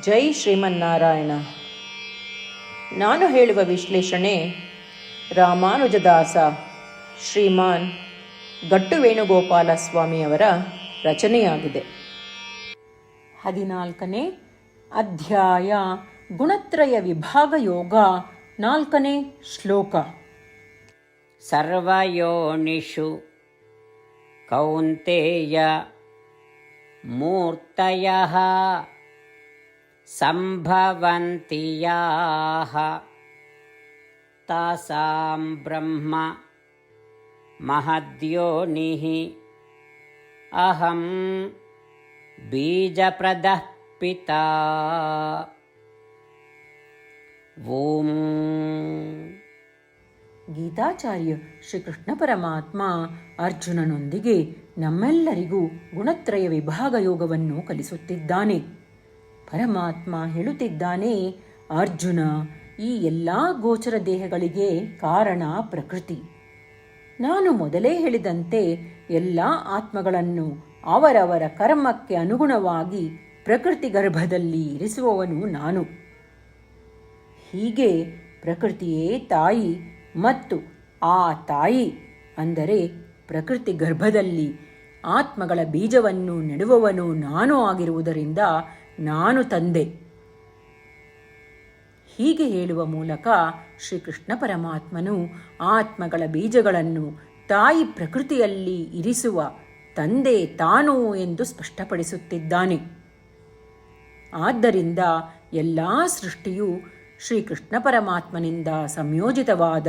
ಜೈ ಶ್ರೀಮನ್ನಾರಾಯಣ. ನಾನು ಹೇಳುವ ವಿಶ್ಲೇಷಣೆ ರಾಮಾನುಜದಾಸ ಶ್ರೀಮಾನ್ ಗಟ್ಟು ವೇಣುಗೋಪಾಲ ಸ್ವಾಮಿಯವರ ರಚನೆಯಾಗಿದೆ. ಹದಿನಾಲ್ಕನೇ ಅಧ್ಯಾಯ ಗುಣತ್ರಯ ವಿಭಾಗ ಯೋಗ ನಾಲ್ಕನೇ ಶ್ಲೋಕ. ಸರ್ವಯೋನಿಷು ಕೌಂತೆಯ ಮೂರ್ತಯ सम्भवन्ति याः तासां ब्रह्म महद्योनिः अहं बीजप्रदः पिता ॐ ಗೀತಾಚಾರ್ಯ ಶ್ರೀಕೃಷ್ಣ ಪರಮಾತ್ಮ ಅರ್ಜುನನೊಂದಿಗೆ ನಮ್ಮೆಲ್ಲರಿಗೂ ಗುಣತ್ರಯ ವಿಭಾಗ ಯೋಗವನ್ನು ಕಲಿಸುತ್ತಿದ್ದಾನೆ ಪರಮಾತ್ಮ ಹೇಳುತ್ತಿದ್ದಾನೆ, ಅರ್ಜುನ, ಈ ಎಲ್ಲ ಗೋಚರ ದೇಹಗಳಿಗೆ ಕಾರಣ ಪ್ರಕೃತಿ. ನಾನು ಮೊದಲೇ ಹೇಳಿದಂತೆ ಎಲ್ಲ ಆತ್ಮಗಳನ್ನು ಅವರವರ ಕರ್ಮಕ್ಕೆ ಅನುಗುಣವಾಗಿ ಪ್ರಕೃತಿ ಗರ್ಭದಲ್ಲಿ ಇರಿಸುವವನು ನಾನು. ಹೀಗೆ ಪ್ರಕೃತಿಯೇ ತಾಯಿ ಮತ್ತು ಆ ತಾಯಿ ಅಂದರೆ ಪ್ರಕೃತಿ ಗರ್ಭದಲ್ಲಿ ಆತ್ಮಗಳ ಬೀಜವನ್ನು ನೆಡುವವನು ನಾನು ಆಗಿರುವುದರಿಂದ ನಾನು ತಂದೆ. ಹೀಗೆ ಹೇಳುವ ಮೂಲಕ ಶ್ರೀಕೃಷ್ಣ ಪರಮಾತ್ಮನು ಆತ್ಮಗಳ ಬೀಜಗಳನ್ನು ತಾಯಿ ಪ್ರಕೃತಿಯಲ್ಲಿ ಇರಿಸುವ ತಂದೆ ತಾನು ಎಂದು ಸ್ಪಷ್ಟಪಡಿಸುತ್ತಿದ್ದಾನೆ. ಆದ್ದರಿಂದ ಎಲ್ಲ ಸೃಷ್ಟಿಯು ಶ್ರೀಕೃಷ್ಣ ಪರಮಾತ್ಮನಿಂದ ಸಂಯೋಜಿತವಾದ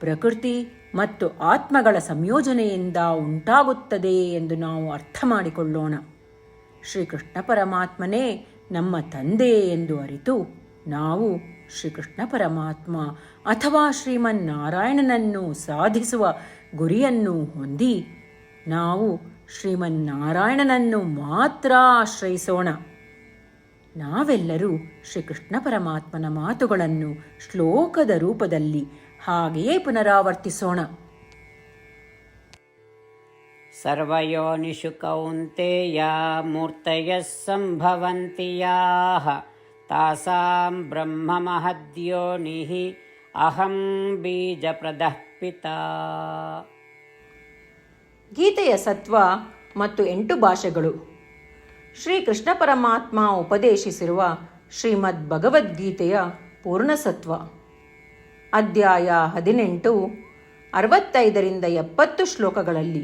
ಪ್ರಕೃತಿ ಮತ್ತು ಆತ್ಮಗಳ ಸಂಯೋಜನೆಯಿಂದ ಉಂಟಾಗುತ್ತದೆ ಎಂದು ನಾವು ಅರ್ಥ ಮಾಡಿಕೊಳ್ಳೋಣ. ಶ್ರೀಕೃಷ್ಣ ಪರಮಾತ್ಮನೇ ನಮ್ಮ ತಂದೆ ಎಂದು ಅರಿತು ನಾವು ಶ್ರೀಕೃಷ್ಣ ಪರಮಾತ್ಮ ಅಥವಾ ಶ್ರೀಮನ್ನಾರಾಯಣನನ್ನು ಸಾಧಿಸುವ ಗುರಿಯನ್ನು ಹೊಂದಿ ನಾವು ಶ್ರೀಮನ್ನಾರಾಯಣನನ್ನು ಮಾತ್ರ ಆಶ್ರಯಿಸೋಣ. ನಾವೆಲ್ಲರೂ ಶ್ರೀಕೃಷ್ಣ ಪರಮಾತ್ಮನ ಮಾತುಗಳನ್ನು ಶ್ಲೋಕದ ರೂಪದಲ್ಲಿ ಹಾಗೆಯೇ ಪುನರಾವರ್ತಿಸೋಣ. सर्वयोनिषु कौन्तेया मूर्तयः सम्भवन्ति याः तासां ब्रह्ममहद्योनिः अहं बीजप्रदः पिता ಗೀತೆಯ ಸತ್ವ ಮತ್ತು ಎಂಟು ಭಾಷೆಗಳು ಶ್ರೀ ಕೃಷ್ಣ ಪರಮಾತ್ಮ ಉಪದೇಶಿಸಿರುವ ಶ್ರೀಮದ್ ಭಗವದ್ಗೀತೆಯ ಪೂರ್ಣಸತ್ವ ಅಧ್ಯಾಯ ಹದಿನೆಂಟು ಅರವತ್ತೈದರಿಂದ ಎಪ್ಪತ್ತು ಶ್ಲೋಕಗಳಲ್ಲಿ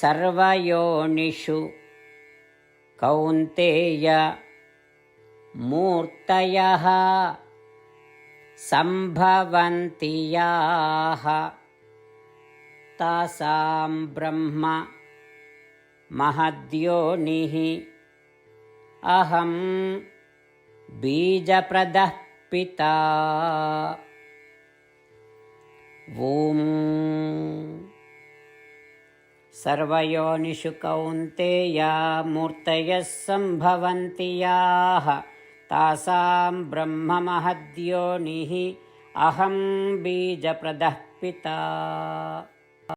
सर्वयोनिषु कौन्तेय मूर्तयः सम्भवन्ति याः तासां ब्रह्म महद्योनिः। अहं बीजप्रदः पिता। ॐ सर्वयोनिषु कौन्तेया मूर्तयः सम्भवन्ति याः। तासां ब्रह्ममहद्योनिः अहं बीजप्रदः पिता।